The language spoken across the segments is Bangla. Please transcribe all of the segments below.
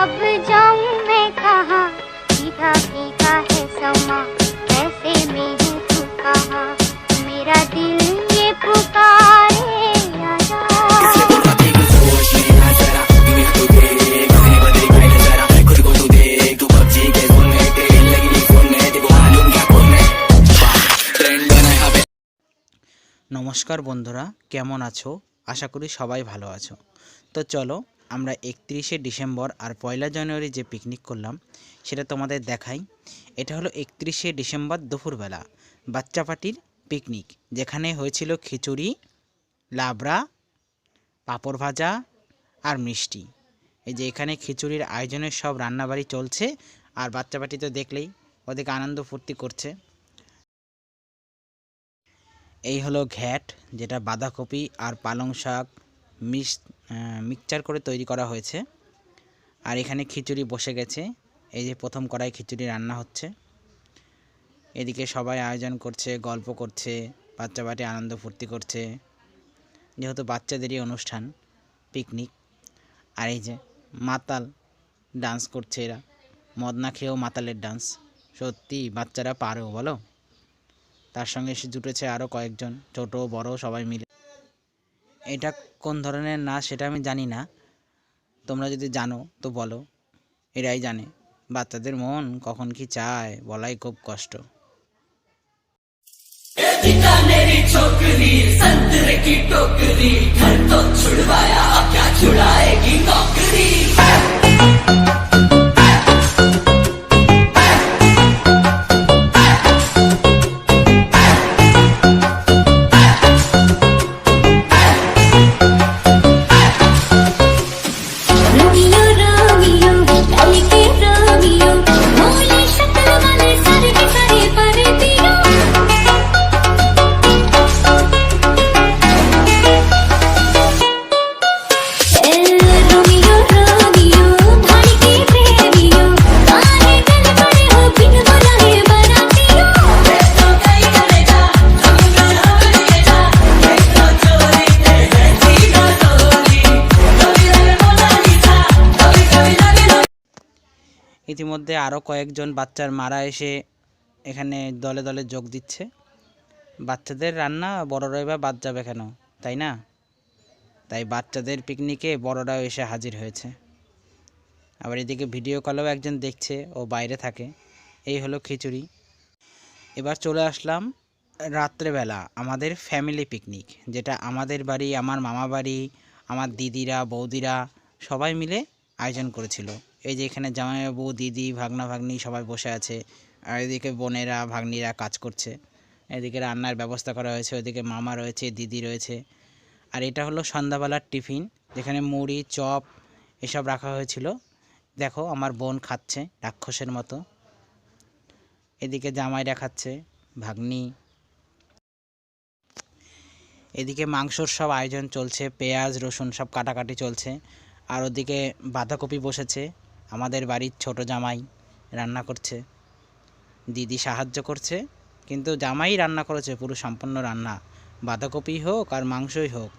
अब जाऊं मैं कहाँ सीधा फीका है समा ऐसे में हूँ तू कहाँ मेरा दिल ये पुकारे आजा নমস্কার বন্ধুরা কেমন আছো আশা করি সবাই ভালো আছো তো চলো আমরা একত্রিশে ডিসেম্বর আর পয়লা জানুয়ারি যে পিকনিক করলাম, সেটা তোমাদের দেখাই। এটা হলো একত্রিশে ডিসেম্বর দুপুরবেলা বাচ্চা পার্টির পিকনিক যেখানে হয়েছিল খিচুড়ি, লাবড়া, পাঁপড় ভাজা আর মিষ্টি। এই যে এখানে খিচুড়ির আয়োজনের সব রান্নাবাড়ি চলছে আর বাচ্চা পার্টি তো দেখলেই ওদেরকে আনন্দ ফুর্তি করছে। এই হলো ঘ্যাট, যেটা বাঁধাকপি আর পালং শাক মিক্স মিক্সচার করে তৈরি করা হয়েছে। আর এখানে খিচুড়ি বসে গেছে। এই যে প্রথম কড়াই খিচুড়ি রান্না হচ্ছে। এদিকে সবাই আয়োজন করছে, গল্প করছে বাচ্চা বাটি আনন্দ ফুর্তি করছে। যেহেতু বাচ্চাদেরই অনুষ্ঠান পিকনিক আর এই যে মাতাল ডান্স করছে এরা। মদ না খেয়েও মাতালের ডান্স সত্যি, বাচ্চারা পারেও বলো? তার সঙ্গে এসে জুটেছে আরও কয়েকজন, ছোট, বড়, সবাই মিলে। এটা কোন ধরনের নাচ সেটা আমি জানি না তোমরা যদি জানো তো বলো এরাই জানে বাচ্চাদের মন কখন কি চায় বলাই খুব কষ্ট मेरी छोकरी संतरे की टोकरी घर तो छुड़वाया अब क्या छुड़ाएगी नौकरी ইতিমধ্যে আরও কয়েকজন বাচ্চার মারা এসে এখানে দলে দলে যোগ দিচ্ছে। বাচ্চাদের রান্না, বড়রাই বা বাদ যাবে কেন? তাই না? তাই বাচ্চাদের পিকনিকে বড়রাও এসে হাজির হয়েছে। আবার এদিকে ভিডিও কলেও একজন দেখছে, ও বাইরে থাকে। এই হলো খিচুড়ি। এবার চলে আসলাম রাত্রেবেলা, আমাদের ফ্যামিলি পিকনিক, যেটা আমাদের বাড়ি, আমার মামা বাড়ি আমার দিদিরা, বৌদিরা সবাই মিলে আয়োজন করেছিল। এই যে এখানে জামাইবাবু, দিদি ভাগনা ভাগ্নি সবাই বসে আছে। আর এদিকে বোনেরা, ভাগ্নিরা কাজ করছে। এদিকে রান্নার ব্যবস্থা করা হয়েছে ওদিকে মামা রয়েছে, দিদি রয়েছে। আর এটা হলো সন্ধ্যাবেলার টিফিন, যেখানে মুড়ি, চপ এসব রাখা হয়েছিল। দেখো, আমার বোন খাচ্ছে রাক্ষসের মতো। এদিকে জামাইরা খাচ্ছে, ভাগ্নি। এদিকে মাংসর সব আয়োজন চলছে, পেঁয়াজ, রসুন সব কাটাকাটি চলছে। আর ওদিকে বাঁধাকপি বসেছে। আমাদের বাড়ির ছোট জামাই রান্না করছে। দিদি সাহায্য করছে, কিন্তু জামাই রান্না করেছে, পুরো সম্পূর্ণ রান্না। বাঁধাকপি হোক আর মাংসই হোক,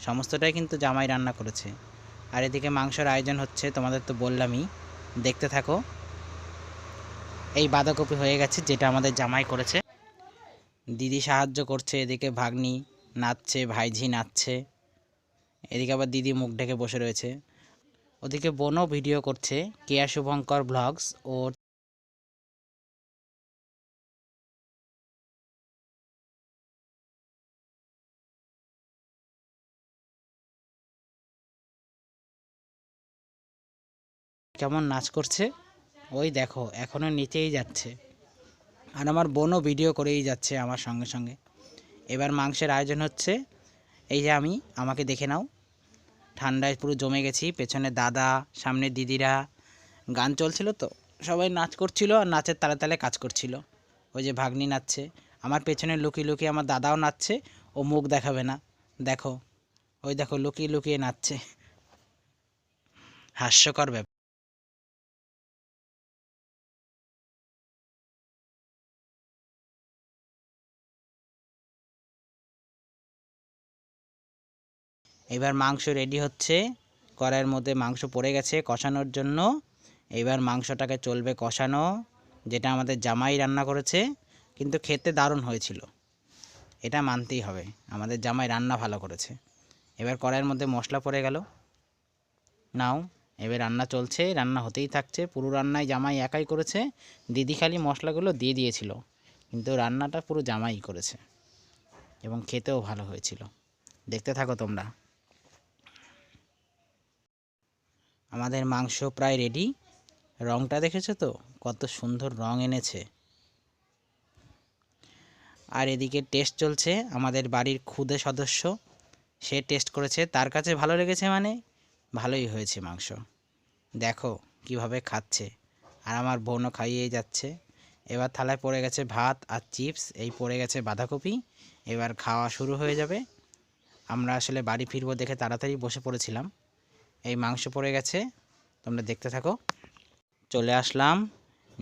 সমস্তটাই কিন্তু জামাই রান্না করেছে। আর এদিকে মাংসের আয়োজন হচ্ছে, তোমাদের তো বললামই, দেখতে থাকো। এই বাঁধাকপি হয়ে গেছে, যেটা আমাদের জামাই করেছে। দিদি সাহায্য করছে, এদিকে ভাগ্নি নাচছে, ভাইঝি নাচছে। এদিকে আবার দিদি মুখ ঢেকে বসে রয়েছে। ওদিকে বোনও ভিডিও করছে কেয়া শুভঙ্কর ব্লগস ও কেমন নাচ করছে? ওই দেখো এখনও নিচেই যাচ্ছে। আর আমার বোনও ভিডিও করেই যাচ্ছে আমার সঙ্গে সঙ্গে। এবার মাংসের আয়োজন হচ্ছে। এই যে আমি, আমাকে দেখে নাও। ঠান্ডায় পুরো জমে গেছি, পেছনে দাদা, সামনে দিদিরা, গান চলছিল তো, সবাই নাচ করছিল আর নাচের তালে তালে কাজ করছিল। ওই যে ভাগ্নি নাচছে, আমার পেছনে লুকিয়ে লুকিয়ে আমার দাদাও নাচছে, ও মুখ দেখাবে না, দেখো, ওই দেখো লুকিয়ে লুকিয়ে নাচছে। হাস্যকর ব্যাপার। এবার মাংস রেডি হচ্ছে। কড়াইয়ের মধ্যে মাংস পড়ে গেছে কষানোর জন্য। এবার মাংসটাকে চলবে কষানো, যেটা আমাদের জামাই রান্না করেছে, কিন্তু খেতে দারুণ হয়েছিল। এটা মানতেই হবে, আমাদের জামাই রান্না ভালো করেছে। এবার কড়াইয়ের মধ্যে মশলা পড়ে গেল। নাও, এবার রান্না চলছে, রান্না হতেই থাকছে। পুরো রান্নায় জামাই একাই করেছে। দিদি খালি মশলাগুলো দিয়ে দিয়েছিল, কিন্তু রান্নাটা পুরো জামাই করেছে এবং খেতেও ভালো হয়েছিল। দেখতে থাকো তোমরা। আমাদের মাংস প্রায় রেডি রংটা দেখেছ তো? কত সুন্দর রং এনেছে। আর এদিকে টেস্ট চলছে আমাদের বাড়ির ক্ষুদে সদস্য। সে টেস্ট করেছে। তার কাছে ভালো লেগেছে মানে? ভালোই হয়েছে মাংস। দেখো কীভাবে খাচ্ছে। আর আমার বোনও খাইয়ে যাচ্ছে। এবার থালায় পড়ে গেছে ভাত আর চিপস। এই পড়ে গেছে বাঁধাকপি। এবার খাওয়া শুরু হয়ে যাবে। আমরা আসলে বাড়ি ফিরবো দেখে তাড়াতাড়ি বসে পড়েছিলাম। এই মাংস পড়ে গেছে, তোমরা দেখতে থাকো। চলে আসলাম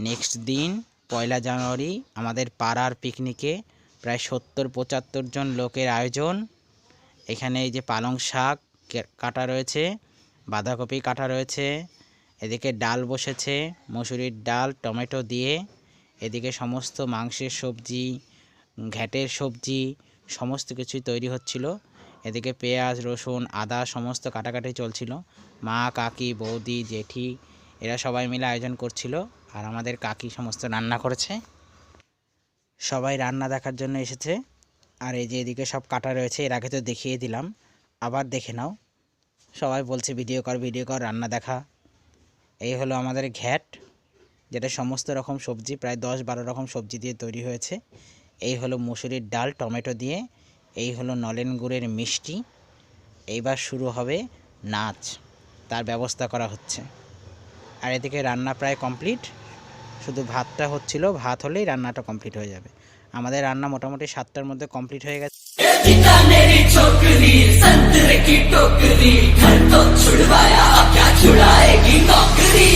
নেক্সট দিন, পয়লা জানুয়ারি, আমাদের পাড়ার পিকনিকে। প্রায় সত্তর, পঁচাত্তর জন লোকের আয়োজন। এখানে এই যে পালং শাক কাটা রয়েছে, বাঁধাকপি কাটা রয়েছে, এদিকে ডাল বসেছে, মসুরির ডাল, টমেটো দিয়ে। এদিকে সমস্ত মাংসের সবজি, ঘ্যাটের সবজি, সমস্ত কিছুই তৈরি হচ্ছিল। এদিকে পেঁয়াজ, রসুন, আদা সমস্ত কাটাকাটি চলছিল। মা, কাকি, বৌদি, জেঠি, এরা সবাই মিলে আয়োজন করছিল আর আমাদের কাকি সমস্ত রান্না করেছে। সবাই রান্না দেখার জন্য এসেছে। আর এই যে এদিকে সব কাটা রয়েছে, এর আগে তো দেখিয়ে দিলাম। আবার দেখে নাও। সবাই বলছে, ভিডিও কর ভিডিও কর, রান্না দেখা। এই হলো আমাদের ঘ্যাট, যেটা সমস্ত রকম সবজি, প্রায় দশ বারো রকম সবজি দিয়ে তৈরি হয়েছে। এই হলো মুসুরির ডাল, টমেটো দিয়ে। এই হলো নলেন গুড়ের মিষ্টি এইবার শুরু হবে নাচ তার ব্যবস্থা করা হচ্ছে আর এদিকে রান্না প্রায় কমপ্লিট শুধু ভাতটা হচ্ছিল ভাত হলেই রান্নাটা কমপ্লিট হয়ে যাবে আমাদের রান্না মোটামুটি সাতটার মধ্যে কমপ্লিট হয়ে গেছে बीकानेरी छोकरी संतरे की टोकरी घर तो छुड़वाया अब क्या छुड़ाएगी नौकरी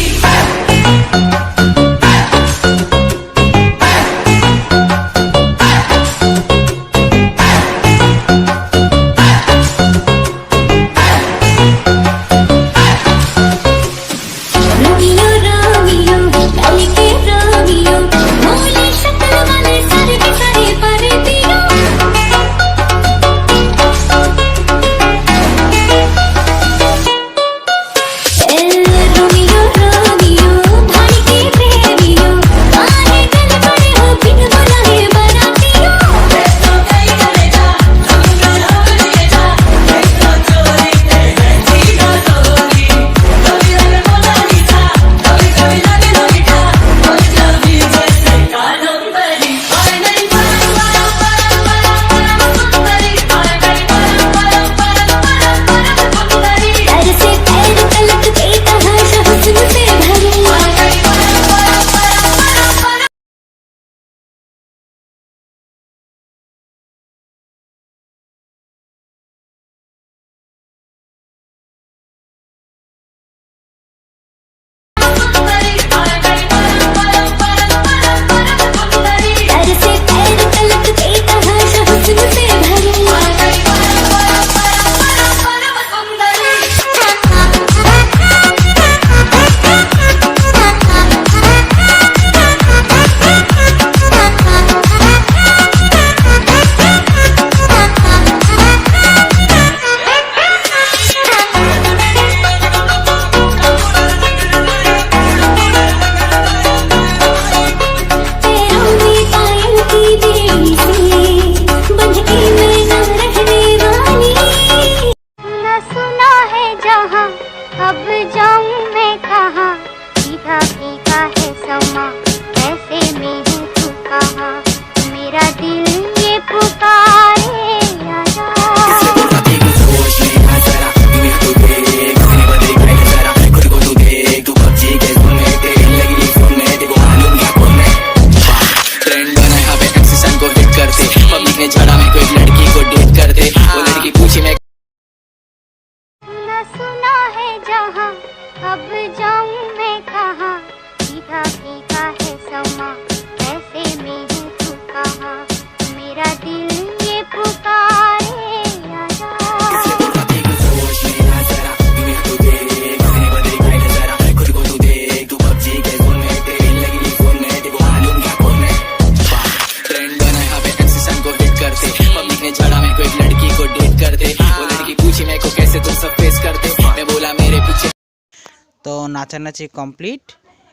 তো নাচানাচি কমপ্লিট।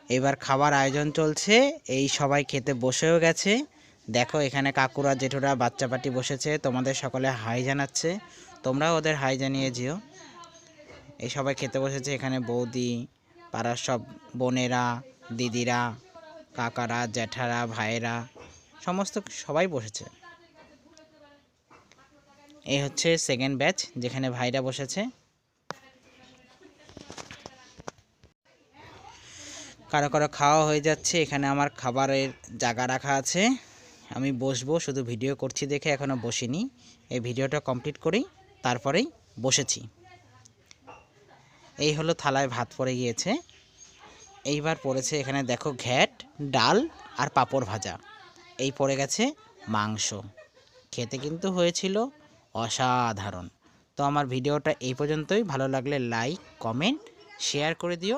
এবার খাবার আয়োজন চলছে। এই সবাই খেতে বসেও গেছে। দেখো এখানে কাকুরা, জেঠুরা বাচ্চা পাটি বসেছে। তোমাদের সকলে হাই জানাচ্ছে। তোমরাও ওদের হাই জানিয়ে যেও। এই সবাই খেতে বসেছে। এখানে বৌদি, পাড়ার সব বোনেরা, দিদিরা, কাকারা, জ্যাঠারা, ভাইয়েরা, সমস্ত সবাই বসেছে। এই হচ্ছে সেকেন্ড ব্যাচ যেখানে ভাইরা বসেছে। কারও কারও খাওয়া হয়ে যাচ্ছে, এখানে আমার খাবারের জায়গা রাখা আছে। আমি বসবো, শুধু ভিডিও করছি দেখে এখনও বসিনি। এই ভিডিওটা কমপ্লিট করেই তারপরেই বসেছি। এই হলো থালায় ভাত পড়ে গিয়েছে। এইবার পড়েছে এখানে দেখো ঘ্যাট, ডাল আর পাঁপড় ভাজা। এই পড়ে গেছে মাংস। খেতে কিন্তু হয়েছিল অসাধারণ। তো আমার ভিডিওটা এই পর্যন্তই। ভালো লাগলে লাইক, কমেন্ট, শেয়ার করে দিও।